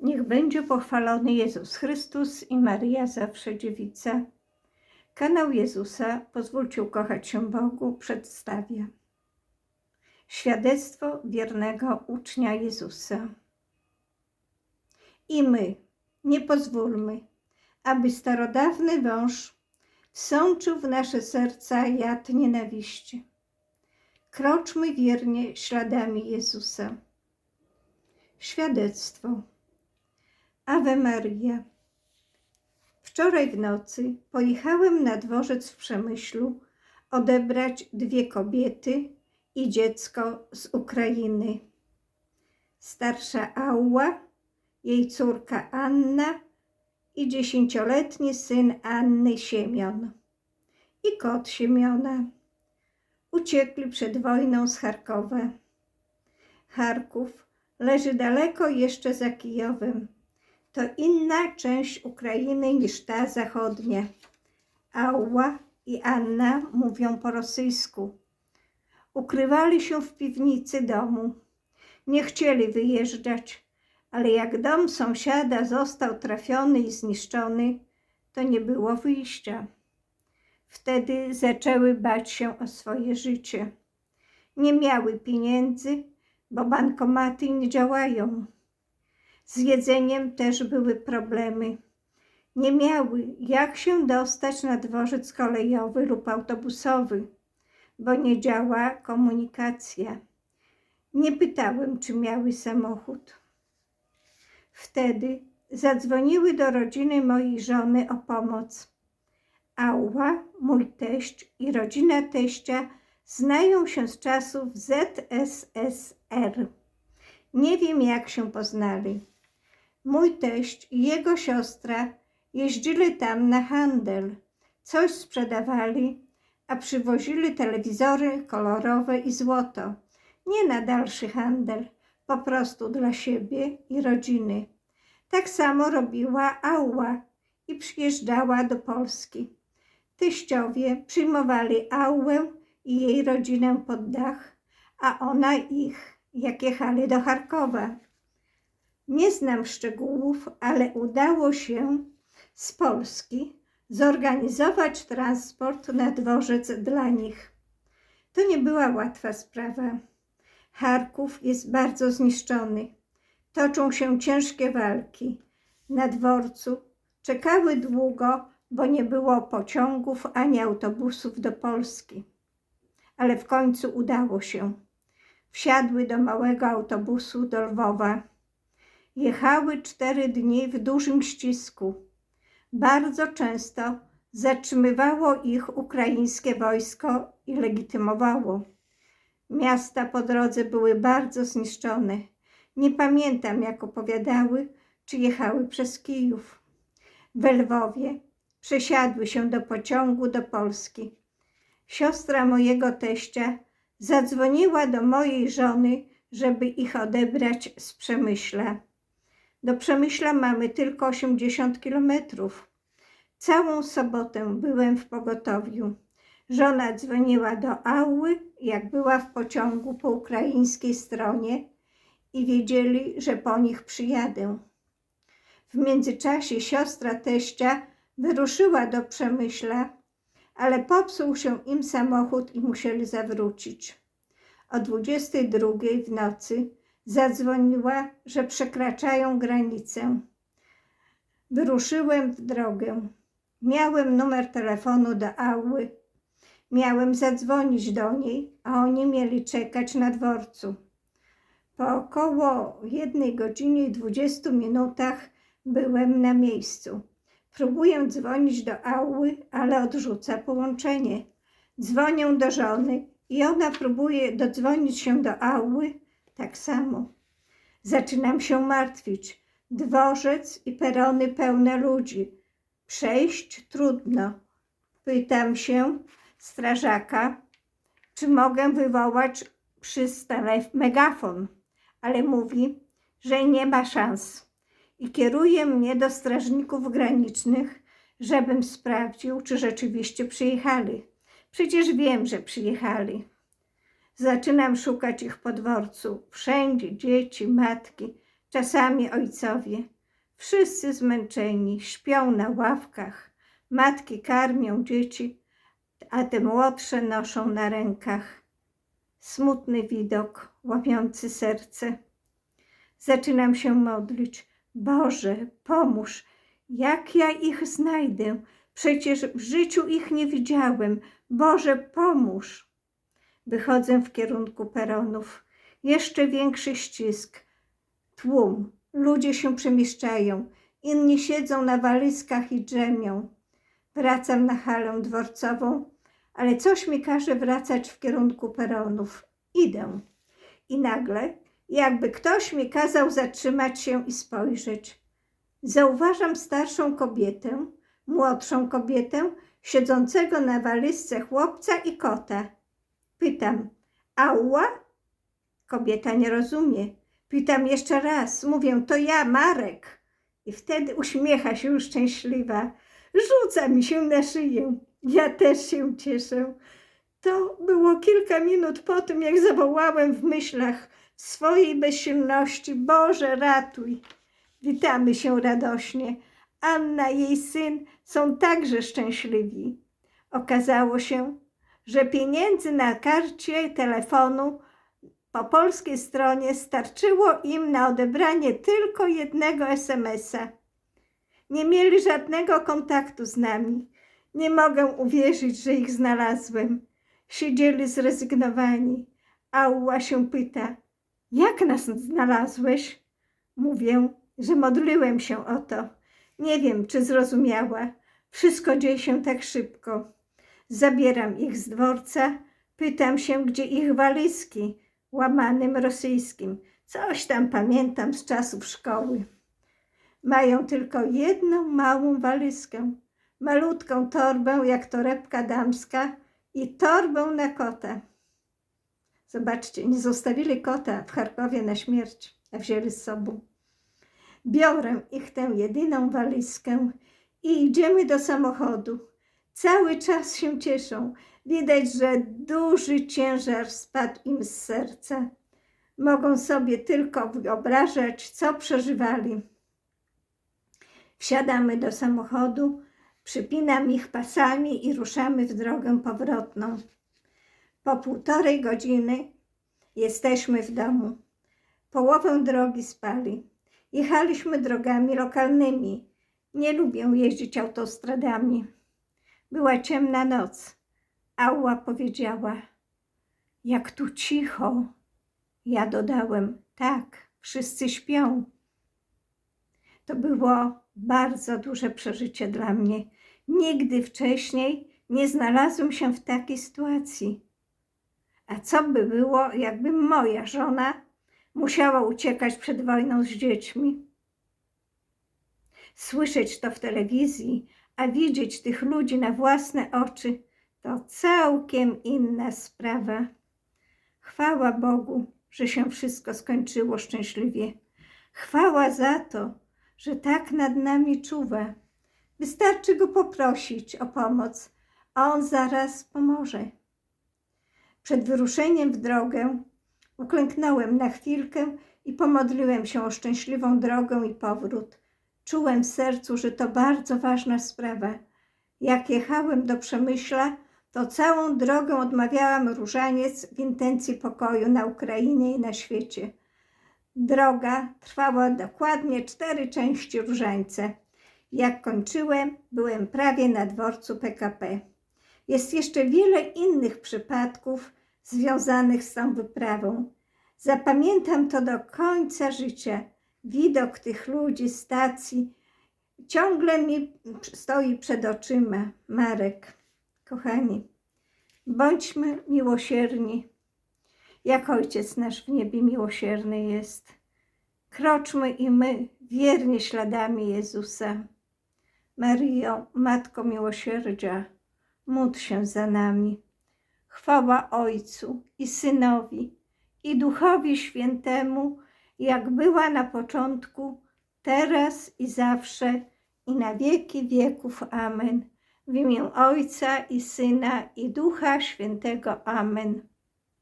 Niech będzie pochwalony Jezus Chrystus i Maria zawsze dziewica. Kanał Jezusa Pozwólcie ukochać się Bogu przedstawia. Świadectwo wiernego ucznia Jezusa. I my nie pozwólmy, aby starodawny wąż wsączył w nasze serca jad nienawiści. Kroczmy wiernie śladami Jezusa. Świadectwo. Ave Maria. Wczoraj w nocy pojechałem na dworzec w Przemyślu odebrać dwie kobiety i dziecko z Ukrainy. Starsza Ała, jej córka Anna i dziesięcioletni syn Anny Siemion i kot Siemiona. Uciekli przed wojną z Charkowa. Charków leży daleko jeszcze za Kijowem. To inna część Ukrainy niż ta zachodnia. Ała i Anna mówią po rosyjsku. Ukrywali się w piwnicy domu. Nie chcieli wyjeżdżać, ale jak dom sąsiada został trafiony i zniszczony, to nie było wyjścia. Wtedy zaczęły bać się o swoje życie. Nie miały pieniędzy, bo bankomaty nie działają. Z jedzeniem też były problemy. Nie miały jak się dostać na dworzec kolejowy lub autobusowy, bo nie działa komunikacja. Nie pytałem, czy miały samochód. Wtedy zadzwoniły do rodziny mojej żony o pomoc. Ała, mój teść i rodzina teścia znają się z czasów ZSSR. Nie wiem, jak się poznali. Mój teść i jego siostra jeździli tam na handel, coś sprzedawali, a przywozili telewizory kolorowe i złoto. Nie na dalszy handel, po prostu dla siebie i rodziny. Tak samo robiła Ała i przyjeżdżała do Polski. Teściowie przyjmowali Ałę i jej rodzinę pod dach, a ona ich, jak jechali do Charkowa. Nie znam szczegółów, ale udało się z Polski zorganizować transport na dworzec dla nich. To nie była łatwa sprawa. Charków jest bardzo zniszczony. Toczą się ciężkie walki. Na dworcu czekały długo, bo nie było pociągów ani autobusów do Polski. Ale w końcu udało się. Wsiadły do małego autobusu do Lwowa. Jechały cztery dni w dużym ścisku. Bardzo często zatrzymywało ich ukraińskie wojsko i legitymowało. Miasta po drodze były bardzo zniszczone. Nie pamiętam, jak opowiadały, czy jechały przez Kijów. W Lwowie przesiadły się do pociągu do Polski. Siostra mojego teścia zadzwoniła do mojej żony, żeby ich odebrać z Przemyśla. Do Przemyśla mamy tylko 80 kilometrów. Całą sobotę byłem w pogotowiu. Żona dzwoniła do Ały, jak była w pociągu po ukraińskiej stronie i wiedzieli, że po nich przyjadę. W międzyczasie siostra teścia wyruszyła do Przemyśla, ale popsuł się im samochód i musieli zawrócić. O 22 w nocy zadzwoniła, że przekraczają granicę. Wyruszyłem w drogę. Miałem numer telefonu do Ały. Miałem zadzwonić do niej, a oni mieli czekać na dworcu. Po około jednej godzinie i 20 minutach byłem na miejscu. Próbuję dzwonić do Ały, ale odrzuca połączenie. Dzwonię do żony i ona próbuje dodzwonić się do Ały tak samo. Zaczynam się martwić. Dworzec i perony pełne ludzi. Przejść trudno. Pytam się strażaka, czy mogę wywołać przez telef- megafon, ale mówi, że nie ma szans i kieruje mnie do strażników granicznych, żebym sprawdził, czy rzeczywiście przyjechali. Przecież wiem, że przyjechali. Zaczynam szukać ich po dworcu. Wszędzie dzieci, matki. czasami ojcowie. Wszyscy zmęczeni, śpią na ławkach. Matki karmią dzieci, a te młodsze noszą na rękach. Smutny widok, łamiący serce. Zaczynam się modlić. Boże, pomóż, jak ja ich znajdę? Przecież w życiu ich nie widziałem. Boże, pomóż. Wychodzę w kierunku peronów. Jeszcze większy ścisk. Tłum. Ludzie się przemieszczają. Inni siedzą na walizkach i drzemią. Wracam na halę dworcową, ale coś mi każe wracać w kierunku peronów. Idę. I nagle, jakby ktoś mi kazał zatrzymać się i spojrzeć. Zauważam starszą kobietę, młodszą kobietę, siedzącego na walizce chłopca i kota. Pytam, Ała? Kobieta nie rozumie. Pytam jeszcze raz, mówię, to ja, Marek. I wtedy uśmiecha się szczęśliwa. Rzuca mi się na szyję. Ja też się cieszę. To było kilka minut po tym, jak zawołałem w myślach swojej bezsilności: Boże, ratuj! Witamy się radośnie. Anna i jej syn są także szczęśliwi. Okazało się, że pieniędzy na karcie telefonu po polskiej stronie starczyło im na odebranie tylko jednego SMS-a. Nie mieli żadnego kontaktu z nami. Nie mogę uwierzyć, że ich znalazłem. Siedzieli zrezygnowani. Ała się pyta, jak nas znalazłeś? Mówię, że modliłem się o to. Nie wiem, czy zrozumiała. Wszystko dzieje się tak szybko. Zabieram ich z dworca, pytam się, gdzie ich walizki, łamanym rosyjskim. Coś tam pamiętam z czasów szkoły. Mają tylko jedną małą walizkę, malutką torbę jak torebka damska i torbę na kota. Zobaczcie, nie zostawili kota w Charkowie na śmierć, a wzięli z sobą. Biorę ich tę jedyną walizkę i idziemy do samochodu. Cały czas się cieszą. Widać, że duży ciężar spadł im z serca. Mogą sobie tylko wyobrażać, co przeżywali. Wsiadamy do samochodu, przypinam ich pasami i ruszamy w drogę powrotną. Po półtorej godziny jesteśmy w domu. Połowę drogi spali. Jechaliśmy drogami lokalnymi. Nie lubię jeździć autostradami. Była ciemna noc. Ała powiedziała: Jak tu cicho. Ja dodałem: Tak, wszyscy śpią. To było bardzo duże przeżycie dla mnie. Nigdy wcześniej nie znalazłem się w takiej sytuacji. A co by było, jakby moja żona musiała uciekać przed wojną z dziećmi? Słyszeć to w telewizji, a widzieć tych ludzi na własne oczy to całkiem inna sprawa. Chwała Bogu, że się wszystko skończyło szczęśliwie. Chwała za to, że tak nad nami czuwa. Wystarczy go poprosić o pomoc, a on zaraz pomoże. Przed wyruszeniem w drogę uklęknąłem na chwilkę i pomodliłem się o szczęśliwą drogę i powrót. Czułem w sercu, że to bardzo ważna sprawa. Jak jechałem do Przemyśla, to całą drogę odmawiałam różaniec w intencji pokoju na Ukrainie i na świecie. Droga trwała dokładnie cztery części różańca. Jak kończyłem, byłem prawie na dworcu PKP. Jest jeszcze wiele innych przypadków związanych z tą wyprawą. Zapamiętam to do końca życia. Widok tych ludzi, stacji, ciągle mi stoi przed oczyma. Marek, kochani, bądźmy miłosierni, jak Ojciec nasz w niebie miłosierny jest. Kroczmy i my wiernie śladami Jezusa. Maryjo, Matko Miłosierdzia, módl się za nami. Chwała Ojcu i Synowi i Duchowi Świętemu, jak była na początku, teraz i zawsze i na wieki wieków. Amen. W imię Ojca i Syna i Ducha Świętego. Amen.